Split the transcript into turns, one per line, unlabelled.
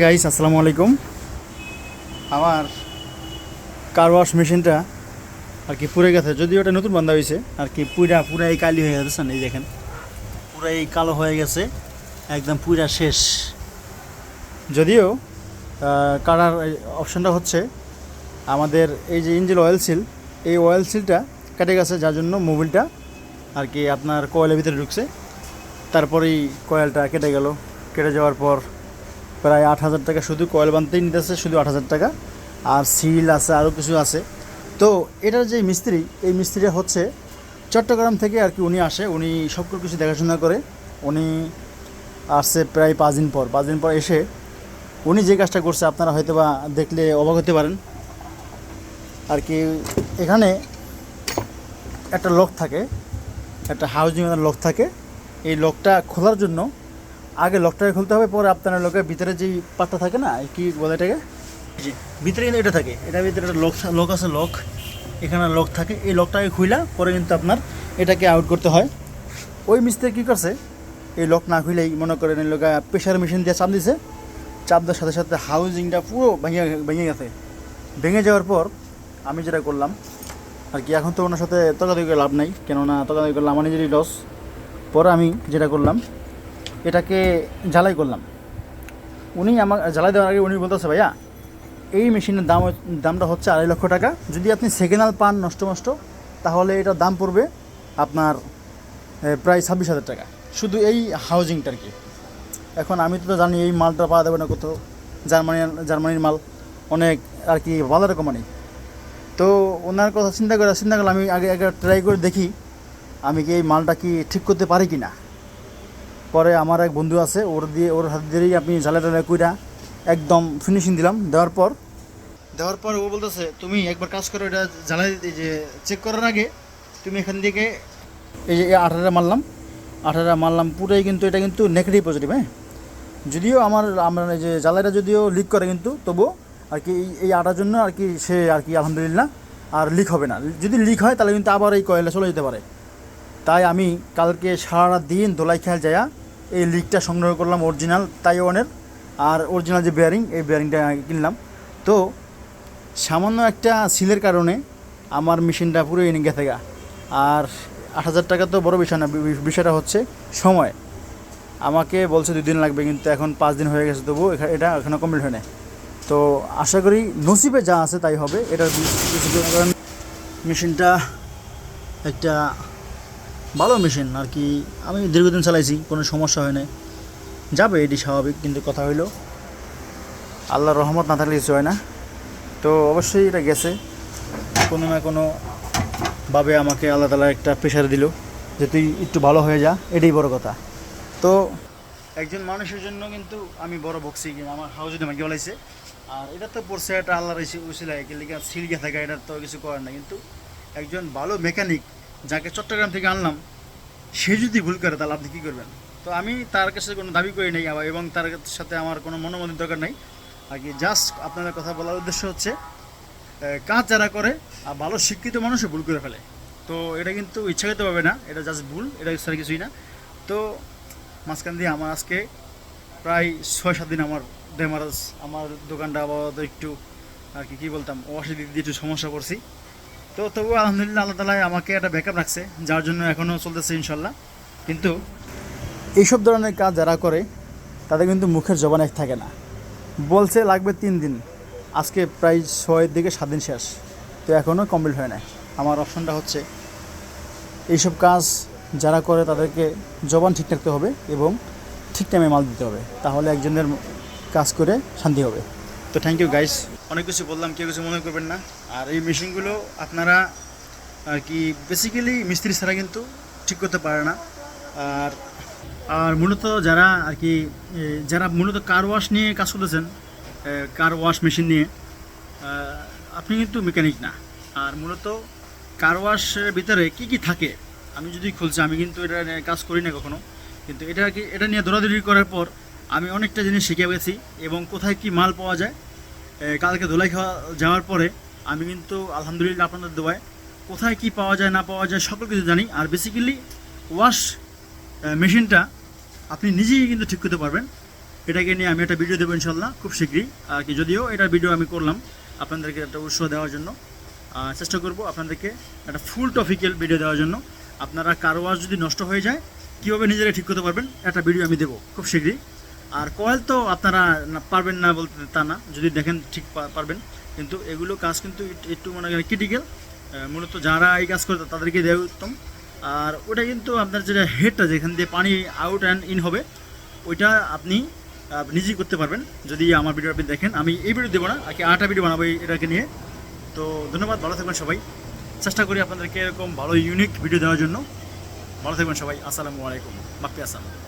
Guys আসসালামু আলাইকুম। আমার কার ওয়াশ মেশিনটা আর কি পুড়ে গেছে, যদিও ওটা নতুন বান্ধা হয়েছে, আর কি পুরা পুরা এই কালি হয়ে গেছে এই দেখেন। পুরা এই কালো হয়ে গেছে, একদম পুরা শেষ। যদিও কারার অপশানটা হচ্ছে, আমাদের এই যে ইঞ্জিন অয়েল সিল এই অয়েল সিলটা কেটে গেছে, যার জন্য মোবিলটা আর কি আপনার কয়েলের ভিতরে ঢুকছে। তারপরেই কয়েলটা কেটে গেল, কেটে যাওয়ার পর প্রায় আট হাজার টাকা শুধু কয়েল বানতেই নিতেছে, শুধু আট হাজার টাকা। আর সিল আছে আরও কিছু আছে। তো এটার যে মিস্ত্রি, এই মিস্ত্রি হচ্ছে চট্টগ্রাম থেকে আর কি উনি আসে। উনি সব কিছু দেখাশোনা করে। উনি আসছে প্রায় পাঁচ দিন পর। পাঁচ দিন পর এসে উনি যে কাজটা করছে, আপনারা হয়তো বা দেখলে অবাক হতে পারেন। আর কি এখানে একটা লক থাকে, একটা হাউজিং লক থাকে। এই লকটা খোলার জন্য আগে লকটাকে খুলতে হবে পরে আপনার লোকের ভিতরে যেই পাতটা থাকে না কি বলে এটাকে? ভিতরে কিন্তু এটা থাকে এটার ভিতরে একটা লক লক আছে লক এখানে লক থাকে। এই লকটাকে খুইলা পরে কিন্তু আপনার এটাকে আউট করতে হয়। ওই মিস্ত্রি কী করছে এই লক না খুইলেই মনে করেন এই লোক প্রেশার মেশিন দিয়ে চাপ দিছে চাপ দেওয়ার সাথে সাথে হাউজিংটা পুরো ভেঙে ভেঙে গেছে। ভেঙে যাওয়ার পর আমি যেটা করলাম আর কি এখন তো ওনার সাথে তর্কাতর্কি করে লাভ নাই কেননা তর্কাতর্কি করলে আমার নিজেরই লস পরে আমি যেটা করলাম এটাকে জ্বালাই করলাম। উনি আমার জ্বালাই দেওয়ার আগে উনি বলতেছে, ভাইয়া, এই মেশিনের দাম দামটা হচ্ছে আড়াই লক্ষ টাকা। যদি আপনি সেকেন্ড হ্যান্ড পান নষ্ট নষ্ট তাহলে এটার দাম পড়বে আপনার প্রায় ছাব্বিশ হাজার টাকা। শুধু এই হাউজিংটার কি। এখন আমি তো জানি এই মালটা পাওয়া যাবে না কোথাও। জার্মানির জার্মানির মাল অনেক আর কি ভালো কোম্পানি তো ওনার কথা চিন্তা করে, চিন্তা করলাম, আমি আগে আগে ট্রাই করে দেখি, আমি কি এই মালটা কি ঠিক করতে পারি কি না পরে আমার এক বন্ধু আছে, ওর দিয়ে ওর হাত দিয়েই আপনি ঝালে টালে কুইরা একদম ফিনিশিং দিলাম। দেওয়ার পর দেওয়ার পর ও বলতেছে, তুমি একবার কাজ করো, এটা জ্বালাই এই যে চেক করার আগে তুমি এখান থেকে এই যে আঠারোটা মারলাম। আঠারোটা মারলাম, পুরোই কিন্তু এটা কিন্তু নেগেটিভ পজিটিভ হ্যাঁ? যদিও আমার আমরা এই যে জ্বালাইটা যদিও লিক করে কিন্তু, তবুও আর কি এই- আটার জন্য আর কি সে আর কি আলহামদুলিল্লাহ আর লিক হবে না। যদি লিক হয় তাহলে কিন্তু আবার এই কয়েলটা চলে যেতে পারে। তাই আমি কালকে সারা দিন দোলাই খেয়াল যায়া এই লিকটা সংগ্রহ করলাম অরিজিনাল তাইওয়ানের আর অরিজিনাল যে বেয়ারিং এই বেয়ারিংটা কিনলাম। তো, সামান্য একটা সিলের কারণে আমার মেশিনটা পুরো এনে গেছে গা আর আট হাজার টাকা তো বড় বিষয় না বিষয়টা হচ্ছে সময়। আমাকে বলছে দুই দিন লাগবে, কিন্তু এখন পাঁচ দিন হয়ে গেছে তবু এটা এখনও কমপ্লিট হয় না তো, আশা করি নসিবে যা আছে তাই হবে এটা মেশিনটা একটা ভালো মেশিন আর কি। আমি দীর্ঘদিন চালাইছি, কোনো সমস্যা হয় নাই। যাবে, এটি স্বাভাবিক, কিন্তু কথা হইল, আল্লাহর রহমত না থাকলে কিছু হয় না। তো অবশ্যই এটা গেছে। কোনো না কোনো ভাবে আমাকে আল্লাহ তালা একটা প্রেশার দিল, যে তুই একটু ভালো হয়ে যা, এটাই বড় কথা। তো একজন মানুষের জন্য কিন্তু আমি বড় কিনা আমার হাউজে আমাকে বলাইছে, আর এটা তো পড়ছে এটা আল্লাহর উচিলায় লিখা সিলকে থাকা, এটার তো কিছু করার না কিন্তু একজন ভালো মেকানিক যাকে চট্টগ্রাম থেকে আনলাম, সে যদি ভুল করে, তাহলে আপনি কী করবেন? তো আমি তার কাছে কোনো দাবি করি নাই, আবার এবং তার সাথে আমার কোনো মনোমতির দরকার নাই। আর কি জাস্ট আপনাদের কথা বলার উদ্দেশ্য হচ্ছে কাজ যারা করে, আর ভালো শিক্ষিত মানুষও ভুল করে ফেলে। তো এটা কিন্তু ইচ্ছাকৃতভাবে না, এটা জাস্ট ভুল, এটা ছাড়া কিছুই না। তো মাঝখান দিয়ে আমার আজকে প্রায় ছয় সাত দিন আমার ডেমারাজ আমার দোকানটা আবার একটু, আর কি, কী বলতাম অসুবিধা দিয়ে একটু সমস্যা করছি। তো তবু আলহামদুলিল্লাহ আল্লাহ তালা আমাকে একটা ব্যাকআপ রাখছে, যার জন্য এখনও চলতেছে ইনশাল্লাহ কিন্তু এইসব ধরনের কাজ যারা করে, তাদের কিন্তু মুখের জবান এক থাকে না। বলছে লাগবে তিন দিন, আজকে প্রায় ছয়ের দিকে সাত দিন শেষ, তো এখনও কমপ্লিট হয় না আমার অপশনটা হচ্ছে, এইসব কাজ যারা করে তাদেরকে জবান ঠিক রাখতে হবে এবং ঠিক টাইমে মাল দিতে হবে, তাহলে একজনের কাজ করে শান্তি হবে। তো থ্যাংক ইউ গাইস অনেক কিছু বললাম, কেউ কিছু মনে করবেন না। আর এই মেশিনগুলো আপনারা আর কি বেসিক্যালি মিস্ত্রি ছাড়া কিন্তু ঠিক করতে পারে না। আর আর মূলত যারা আর কি যারা মূলত কার ওয়াশ নিয়ে কাজ করতেছেন কার ওয়াশ মেশিন নিয়ে আপনি কিন্তু মেকানিক না। আর মূলত কার ওয়াশের ভিতরে কি কি থাকে, আমি যদি খুলছি, আমি কিন্তু এটা কাজ করি না কখনো। কিন্তু এটা কি, এটা নিয়ে দৌড়াদৌড়ি করার পর আমি অনেকটা জিনিস শিখে গেছি এবং কোথায় কি মাল পাওয়া যায় কালকে ধুলাই খাওয়া যাওয়ার পরে আমি কিন্তু আলহামদুলিল্লাহ আপনাদের দোয়ায় কোথায় কি পাওয়া যায় না পাওয়া যায় সকল কিছু জানি। আর বেসিক্যালি ওয়াশ মেশিনটা আপনি নিজেই কিন্তু ঠিক করতে পারবেন। এটাকে নিয়ে আমি একটা ভিডিও দেবো ইনশাল্লাহ খুব শীঘ্রই। আর কি যদিও এটা ভিডিও আমি করলাম আপনাদেরকে একটা উৎসাহ দেওয়ার জন্য। চেষ্টা করব আপনাদেরকে একটা ফুল টপিক্যাল ভিডিও দেওয়ার জন্য। আপনারা কারও যদি নষ্ট হয়ে যায়, কীভাবে নিজেরা ঠিক করতে পারবেন, একটা ভিডিও আমি দেবো খুব শীঘ্রই। আর কয়েল তো আপনারা পারবেন না বলতে তা না, যদি দেখেন ঠিক পারবেন। কিন্তু এগুলো কাজ কিন্তু একটু- মনে করেন ক্রিটিক্যাল মূলত যারা এই কাজ করে তাদেরকে দেওয়া উত্তম। আর ওটা কিন্তু আপনার যেটা হেডটা যেখান দিয়ে পানি আউট অ্যান্ড ইন হবে, ওইটা আপনি নিজেই করতে পারবেন। যদি আমার ভিডিও আপনি দেখেন, আমি এই ভিডিও দেবো না আর কি আটা ভিডিও বানাবো এটাকে নিয়ে। তো ধন্যবাদ, ভালো থাকবেন সবাই। চেষ্টা করি আপনাদেরকে এরকম ভালো ইউনিক ভিডিও দেওয়ার জন্য। ভালো থাকবেন সবাই। আসসালামু আলাইকুম। মাপ্পি আসসালাম